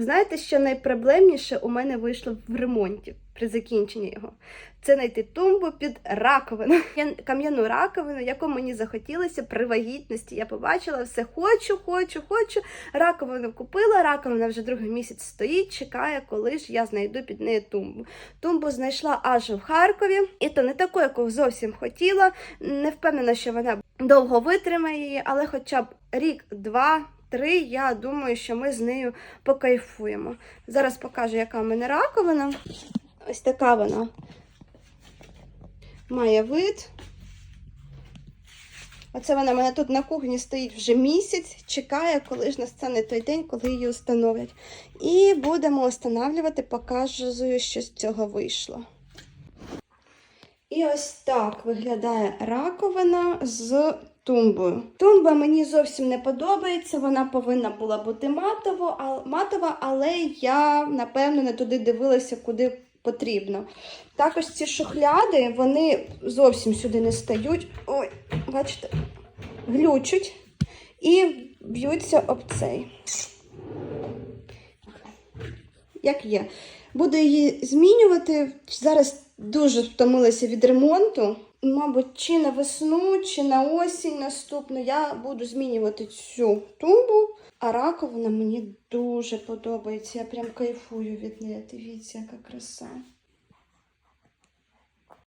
Знаєте, що найпроблемніше у мене вийшло в ремонті при закінченні його? Це знайти тумбу під раковину. Кам'яну раковину, яку мені захотілося при вагітності. Я побачила все, хочу, хочу, хочу. Раковину купила, раковина вже другий місяць стоїть, чекає, коли ж я знайду під нею тумбу. Тумбу знайшла аж в Харкові, і то не таку, яку зовсім хотіла. Не впевнена, що вона довго витримає її, але хоча б рік, два. Три, я думаю, що ми з нею покайфуємо. Зараз покажу, яка в мене раковина. Ось така вона має вид. Оце вона в мене тут на кухні стоїть вже місяць, чекає, коли ж настане той день, коли її встановлять. І будемо встановлювати, покажу, що з цього вийшло. І ось так виглядає раковина з тумбою. Тумба мені зовсім не подобається, вона повинна була бути матова, але я, напевно, не туди дивилася, куди потрібно. Також ці шухляди, вони зовсім сюди не стають. Ой, бачите, глючуть і б'ються об цей. Як є. Буду її змінювати. Зараз дуже втомилася від ремонту. Мабуть, чи на весну, чи на осінь наступну я буду змінювати цю тумбу. А раковина мені дуже подобається. Я прям кайфую від неї. Дивіться, яка краса.